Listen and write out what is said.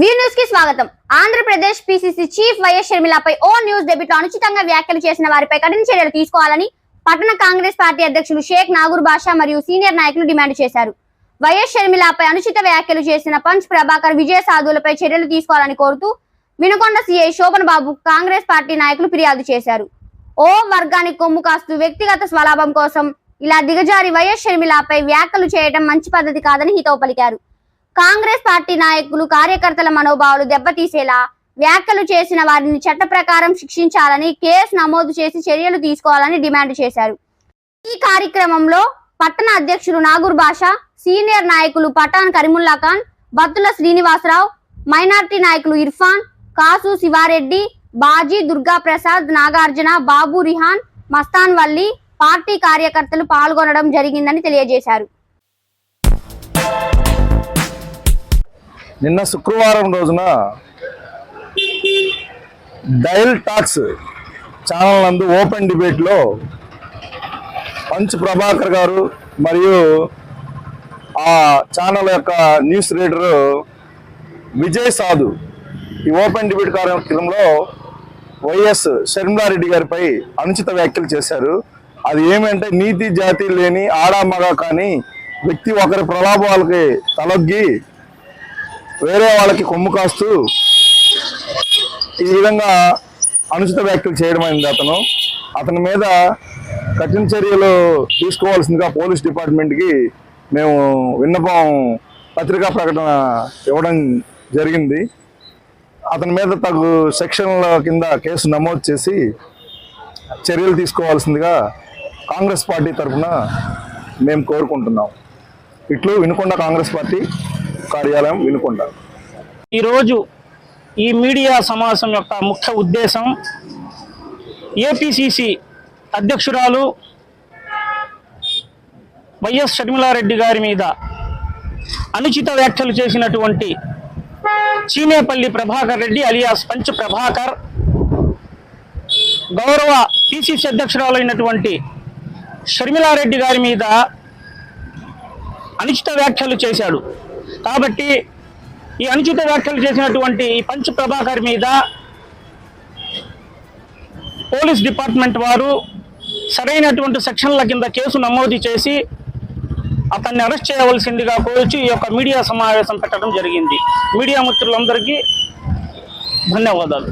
View న్యూస్కి స్వాగతం. Andhra Pradesh PCC chief YS షర్మిలపై ఓ న్యూస్ డెబిట్ అనుచితంగా వ్యాఖ్యలు చేసిన వారిపై కఠిన చర్యలు తీసుకోవాలని పట్టణ కాంగ్రెస్ పార్టీ అధ్యక్షులు షేక్ నాగూర్ బాషా మరియు సీనియర్ నాయకులు డిమాండ్ చేశారు. వైఎస్ షర్మిలపై అనుచిత వ్యాఖ్యలు చేసిన పంచ్ ప్రభాకర్ విజయ సాధువులపై చర్యలు తీసుకోవాలని కోరుతూ వినుకొండ సీఐ శోభన్ బాబు కాంగ్రెస్ పార్టీ నాయకులు ఫిర్యాదు చేశారు. ఓ వర్గానికి కొమ్ము కాస్తూ వ్యక్తిగత స్వలాభం కోసం ఇలా దిగజారి వైఎస్ షర్మిలపై వ్యాఖ్యలు చేయడం మంచి పద్ధతి కాదని హితవు పలికారు. కాంగ్రెస్ పార్టీ నాయకులు కార్యకర్తల మనోభావాలు దెబ్బతీసేలా వ్యాఖ్యలు చేసిన వారిని చట్ట ప్రకారం శిక్షించాలని కేసు నమోదు చేసి చర్యలు తీసుకోవాలని డిమాండ్ చేశారు. ఈ కార్యక్రమంలో పట్టణ అధ్యక్షులు నాగూర్ బాషా సీనియర్ నాయకులు పఠాన్ కరీముల్లా ఖాన్ బత్తుల శ్రీనివాసరావు మైనార్టీ నాయకులు ఇర్ఫాన్ కాసు శివారెడ్డి బాజీ దుర్గా ప్రసాద్ నాగార్జున బాబు రిహాన్ మస్తాన్ వల్లి పార్టీ కార్యకర్తలు పాల్గొనడం జరిగిందని తెలియజేశారు. నిన్న శుక్రవారం రోజున డైల్ టాక్స్ ఛానల్ నందు ఓపెన్ డిబేట్లో పంచ్ ప్రభాకర్ గారు మరియు ఆ ఛానల్ యొక్క న్యూస్ రీడరు విజయ్ సాధు ఈ ఓపెన్ డిబేట్ కార్యక్రమంలో వైఎస్ షర్మిలారెడ్డి గారిపై అనుచిత వ్యాఖ్యలు చేశారు. అది ఏమంటే నీతి జాతి లేని ఆడా కానీ వ్యక్తి ఒకరి ప్రలాభాలకి తలొగ్గి వేరే వాళ్ళకి కొమ్ము కాస్తూ ఈ విధంగా అనుచిత వ్యాఖ్యలు చేయడం అయింది అతను. అతని మీద కఠిన చర్యలు తీసుకోవాల్సిందిగా పోలీస్ డిపార్ట్మెంట్కి మేము విన్నపం పత్రికా ప్రకటన ఇవ్వడం జరిగింది. అతని మీద తగు సెక్షన్ల కింద కేసు నమోదు చేసి చర్యలు తీసుకోవాల్సిందిగా కాంగ్రెస్ పార్టీ తరఫున మేము కోరుకుంటున్నాం. ఇట్లు వినుకొండ కాంగ్రెస్ పార్టీ కార్యాలయం వినుకుంటారు ఈరోజు ఈ మీడియా సమావేశం యొక్క ముఖ్య ఉద్దేశం ఏపీసీసీ అధ్యక్షురాలు వైఎస్ షర్మిలారెడ్డి గారి మీద అనుచిత వ్యాఖ్యలు చేసినటువంటి చీనేపల్లి ప్రభాకర్ రెడ్డి అలియాస్ పంచ్ ప్రభాకర్ గౌరవ పిసిసి అధ్యక్షురాలైనటువంటి షర్మిలారెడ్డి గారి మీద అనుచిత వ్యాఖ్యలు చేశాడు. కాబట్టి ఈ అనుచిత వ్యాఖ్యలు చేసినటువంటి ఈ పంచ్ ప్రభాకర్ మీద పోలీస్ డిపార్ట్మెంట్ వారు సరైనటువంటి సెక్షన్ల కింద కేసు నమోదు చేసి అతన్ని అరెస్ట్ చేయవలసిందిగా కోల్చి ఈ యొక్క మీడియా సమావేశం పెట్టడం జరిగింది. మీడియా మిత్రులందరికీ ధన్యవాదాలు.